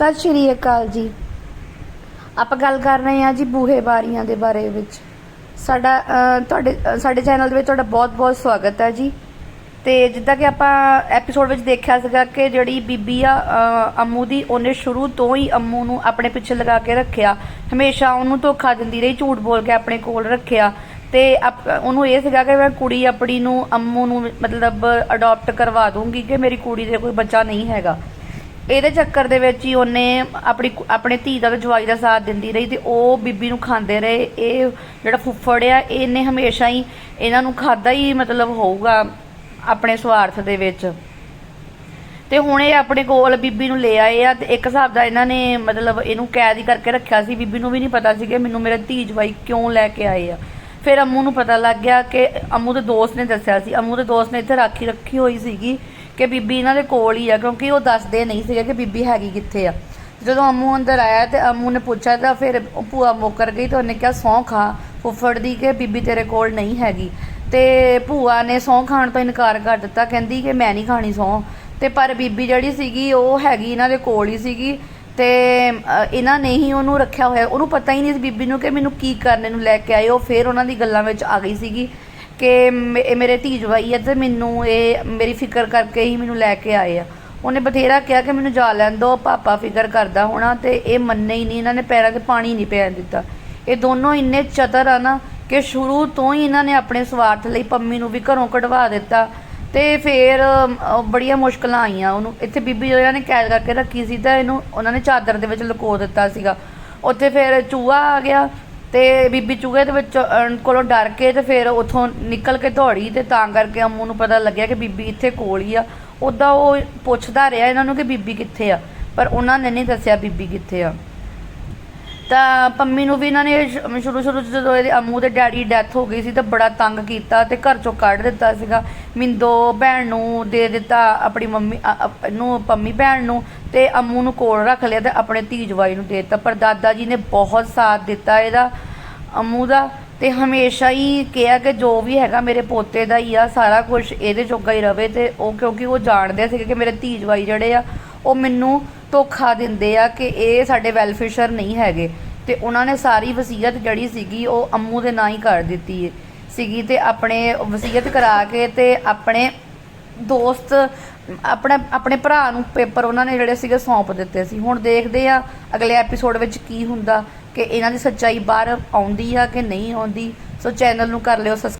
ਸਤਿ ਸ਼੍ਰੀ ਅਕਾਲ ਜੀ। ਆਪਾਂ ਗੱਲ ਕਰ ਰਹੇ ਹਾਂ ਜੀ ਬੂਹੇ ਬਾਰੀਆਂ ਦੇ ਬਾਰੇ ਵਿੱਚ। ਸਾਡਾ ਤੁਹਾਡੇ ਸਾਡੇ ਚੈਨਲ ਦੇ ਵਿੱਚ ਤੁਹਾਡਾ ਬਹੁਤ-ਬਹੁਤ ਸਵਾਗਤ ਹੈ ਜੀ। ਤੇ ਜਿੱਦਾਂ ਕਿ ਆਪਾਂ ਐਪੀਸੋਡ ਵਿੱਚ ਦੇਖਿਆ ਸੀਗਾ ਕਿ ਜਿਹੜੀ ਬੀਬੀ ਆ ਅੰਮੂ ਦੀ, ਉਹਨੇ ਸ਼ੁਰੂ ਤੋਂ ਹੀ ਅੰਮੂ ਨੂੰ ਆਪਣੇ ਪਿੱਛੇ ਲਗਾ ਕੇ ਰੱਖਿਆ। ਹਮੇਸ਼ਾ ਉਹਨੂੰ ਧੋਖਾ ਦਿੰਦੀ ਰਹੀ, ਝੂਠ ਬੋਲ ਕੇ ਆਪਣੇ ਕੋਲ ਰੱਖਿਆ। ਤੇ ਆਪ- ਉਹਨੂੰ ਇਹ ਸੀਗਾ ਕਿ ਮੈਂ ਕੁੜੀ ਆਪਣੀ ਨੂੰ, ਅੰਮੂ ਨੂੰ ਮਤਲਬ ਅਡਾਪਟ ਕਰਵਾ ਦੂੰਗੀ ਕਿ ਮੇਰੀ ਕੁੜੀ ਦੇ ਕੋਈ ਬੱਚਾ ਨਹੀਂ ਹੈਗਾ। ਇਹਦੇ ਚੱਕਰ ਦੇ ਵਿੱਚ ਹੀ ਉਹਨੇ ਆਪਣੀ ਕੁ- ਆਪਣੇ ਧੀ ਦਾ ਤੇ ਜਵਾਈ ਦਾ ਸਾਥ ਦਿੰਦੀ ਰਹੀ ਤੇ ਉਹ ਬੀਬੀ ਨੂੰ ਖਾਂਦੇ ਰਹੇ। ਇਹ ਜਿਹੜਾ ਫੁੱਫੜ ਆ, ਇਹਨੇ ਹਮੇਸ਼ਾ ਹੀ ਇਹਨਾਂ ਨੂੰ ਖਾਦਾ ਹੀ ਮਤਲਬ ਹੋਊਗਾ ਆਪਣੇ ਸਵਾਰਥ ਦੇ ਵਿੱਚ। ਤੇ ਹੁਣ ਇਹ ਆਪਣੇ ਕੋਲ ਬੀਬੀ ਨੂੰ ਲੈ ਆਏ ਆ ਤੇ ਇੱਕ ਹਿਸਾਬ ਦਾ ਇਹਨਾਂ ਨੇ ਮਤਲਬ ਇਹਨੂੰ ਕੈਦ ਹੀ ਕਰਕੇ ਰੱਖਿਆ ਸੀ। ਬੀਬੀ ਨੂੰ ਵੀ ਨਹੀਂ ਪਤਾ ਸੀ ਕਿ ਮੈਨੂੰ ਮੇਰੇ ਧੀ ਜਵਾਈ ਕਿਉਂ ਲੈ ਕੇ ਆਏ ਆ। ਫਿਰ ਅਮੂ ਨੂੰ ਪਤਾ ਲੱਗ ਗਿਆ ਕਿ ਅਮੂ ਦੇ ਦੋਸਤ ਨੇ ਦੱਸਿਆ ਸੀ। ਅਮੂ ਦੇ ਦੋਸਤ ਨੇ ਇੱਥੇ ਰਾਖੀ ਰੱਖੀ ਹੋਈ ਸੀਗੀ ਕਿ ਬੀਬੀ ਇਹਨਾਂ ਦੇ ਕੋਲ ਹੀ ਆ, ਕਿਉਂਕਿ ਉਹ ਦੱਸਦੇ ਨਹੀਂ ਸੀਗੇ ਕਿ ਬੀਬੀ ਹੈਗੀ ਕਿੱਥੇ ਆ। ਜਦੋਂ ਅੰਮੂ ਅੰਦਰ ਆਇਆ ਤੇ ਅੰਮੂ ਨੇ ਪੁੱਛਿਆ ਤਾਂ ਫਿਰ ਉਹ ਭੂਆ ਮੁੱਕਰ ਗਈ ਤੇ ਉਹਨੇ ਕਿਹਾ ਸਹੁੰ ਖਾ, ਫੁੱਫੜ ਦੀ ਕਿ ਬੀਬੀ ਤੇਰੇ ਕੋਲ ਨਹੀਂ ਹੈਗੀ? ਤੇ ਭੂਆ ਨੇ ਸਹੁੰ ਖਾਣ ਤੋਂ ਇਨਕਾਰ ਕਰ ਦਿੱਤਾ, ਕਹਿੰਦੀ ਕਿ ਮੈਂ ਨਹੀਂ ਖਾਣੀ ਸਹੁੰ ਤੇ ਪਰ ਬੀਬੀ ਜਿਹੜੀ ਸੀਗੀ, ਉਹ ਹੈਗੀ ਇਹਨਾਂ ਦੇ ਕੋਲ ਹੀ ਸੀਗੀ। ਤੇ ਇਹਨਾਂ ਨੇ ਹੀ ਉਹਨੂੰ ਰੱਖਿਆ ਹੋਇਆ। ਉਹਨੂੰ ਪਤਾ ਹੀ ਨਹੀਂ ਸੀ ਬੀਬੀ ਨੂੰ ਕਿ ਮੈਨੂੰ ਕੀ ਕਰਨੇ ਨੂੰ ਲੈ ਕੇ ਆਏ। ਉਹ ਫਿਰ ਉਹਨਾਂ ਦੀ ਗੱਲਾਂ ਵਿੱਚ ਆ ਗਈ ਸੀਗੀ। ਕਿ ਇਹ ਮੇਰੇ ਧੀ ਜਵਾਈ ਹੈ ਤੇ ਮੈਨੂੰ ਇਹ ਮੇਰੀ ਫਿਕਰ ਕਰਕੇ ਹੀ ਮੈਨੂੰ ਲੈ ਕੇ ਆਏ ਆ। ਉਹਨੇ ਬਥੇਰਾ ਕਿਹਾ ਕਿ ਮੈਨੂੰ ਜਾ ਲੈਣ ਦੋ, ਪਾਪਾ ਫਿਕਰ ਕਰਦਾ ਹੋਣਾ ਤੇ ਇਹ ਮੰਨੇ ਹੀ ਨਹੀਂ, ਇਹਨਾਂ ਨੇ ਪੈਰਾਂ ਤੇ ਪਾਣੀ ਨਹੀਂ ਪੈਣ ਦਿੱਤਾ। ਇਹ ਦੋਨੋਂ ਇੰਨੇ ਚਤਰ ਆ ਨਾ ਕਿ ਸ਼ੁਰੂ ਤੋਂ ਹੀ ਇਹਨਾਂ ਨੇ ਆਪਣੇ ਸਵਾਰਥ ਲਈ ਪੰਮੀ ਨੂੰ ਵੀ ਘਰੋਂ ਕਢਵਾ ਦਿੱਤਾ ਤੇ ਫਿਰ ਬੜੀਆਂ ਮੁਸ਼ਕਲਾਂ ਆਈਆਂ ਉਹਨੂੰ। ਇੱਥੇ ਬੀਬੀ ਜਦੋਂ ਇਹਨਾਂ ਨੇ ਕੈਦ ਕਰਕੇ ਰੱਖੀ ਸੀ ਤਾਂ ਇਹਨੂੰ ਉਹਨਾਂ ਨੇ ਚਾਦਰ ਦੇ ਵਿੱਚ ਲੁਕੋ ਦਿੱਤਾ ਸੀਗਾ। ਉੱਥੇ ਫਿਰ ਚੂਹਾ ਆ ਗਿਆ ਤੇ ਬੀਬੀ ਚੂਹੇ ਦੇ ਵਿੱਚ ਅਹ, ਕੋਲੋਂ ਡਰ ਕੇ ਤੇ ਫਿਰ ਉੱਥੋਂ ਨਿਕਲ ਕੇ ਦੌੜੀ ਤੇ ਤਾਂ ਕਰਕੇ ਅੰਮੂ ਨੂੰ ਪਤਾ ਲੱਗਿਆ ਕਿ ਬੀਬੀ ਇੱਥੇ ਕੋਲ ਹੀ ਆ। ਉਦਾਂ ਉਹ ਪੁੱਛਦਾ ਰਿਹਾ ਇਹਨਾਂ ਨੂੰ ਕਿ ਬੀਬੀ ਕਿੱਥੇ ਆ ਪਰ ਉਹਨਾਂ ਨੇ ਨਹੀਂ ਦੱਸਿਆ ਬੀਬੀ ਕਿੱਥੇ ਆ। ਤਾਂ ਪੰਮੀ ਨੂੰ ਵੀ ਇਹਨਾਂ ਨੇ ਸ਼- ਸ਼ੁਰੂ ਸ਼ੁਰੂ 'ਚ ਜਦੋਂ ਇਹਦੇ ਅਮੂ ਦੇ ਡੈਡੀ ਡੈਥ ਹੋ ਗਈ ਸੀ ਤਾਂ ਬੜਾ ਤੰਗ ਕੀਤਾ ਤੇ ਘਰ ਚੋਂ ਕੱਢ ਦਿੱਤਾ ਸੀਗਾ। ਮਿੰਦੋ ਭੈਣ ਨੂੰ ਦੇ ਦਿੱਤਾ ਆਪਣੀ ਮੰਮੀ, ਅ- ਅ- ਨੂੰ, ਪੰਮੀ ਭੈਣ ਨੂੰ ਤੇ ਅੰਮੂ ਨੂੰ ਕੋਲ ਰੱਖ ਲਿਆ ਤੇ ਆਪਣੇ ਧੀ ਜਵਾਈ ਨੂੰ ਦੇ ਦਿੱਤਾ। ਪਰ ਦਾਦਾ ਜੀ ਨੇ ਬਹੁਤ ਸਾਥ ਦਿੱਤਾ ਇਹਦਾ, ਅੰਮੂ ਦਾ ਤੇ ਹਮੇਸ਼ਾ ਹੀ ਕਿਹਾ ਕਿ ਜੋ ਵੀ ਹੈਗਾ ਮੇਰੇ ਪੋਤੇ ਦਾ ਹੀ ਆ, ਸਾਰਾ ਕੁਝ ਇਹਦੇ ਚੋਗਾ ਹੀ ਰਵੇ ਤੇ ਉਹ ਕਿਉਂਕਿ ਉਹ ਜਾਣਦੇ ਸੀ ਕਿ ਮੇਰੇ ਧੀ ਜਵਾਈ ਜਿਹੜੇ ਆ, ਉਹ ਮੈਨੂੰ ਧੋਖਾ ਦਿੰਦੇ ਆ ਕਿ ਇਹ ਸਾਡੇ ਵੈਲਫਿਸ਼ਰ ਨਹੀਂ ਹੈਗੇ। ਤੇ ਉਹਨਾਂ ਨੇ ਸਾਰੀ ਵਸੀਅਤ ਜਿਹੜੀ ਸੀਗੀ, ਉਹ ਅੰਮੂ ਦੇ ਨਾਂ ਹੀ ਕਰ ਦਿੱਤੀ ਹੈ ਸੀਗੀ ਤੇ ਆਪਣੇ ਵਸੀਅਤ ਕਰਾ ਕੇ ਤੇ ਆਪਣੇ ਦੋਸਤ, ਆਪਣੇ ਆਪਣੇ ਭਰਾ ਨੂੰ ਪੇਪਰ ਉਹਨਾਂ ਨੇ ਜਿਹੜੇ ਸੀਗੇ ਸੌਂਪ ਦਿੱਤੇ ਸੀ। ਹੁਣ ਦੇਖਦੇ ਆ ਅਗਲੇ ਐਪੀਸੋਡ ਵਿੱਚ ਕੀ ਹੁੰਦਾ, ਕਿ ਇਹਨਾਂ ਦੀ ਸੱਚਾਈ ਬਾਹਰ ਆਉਂਦੀ ਆ ਕਿ ਨਹੀਂ ਆਉਂਦੀ। ਸੋ ਚੈਨਲ ਨੂੰ ਕਰ ਲਿਓ ਸਬਸਕ੍ਰਾਈਬ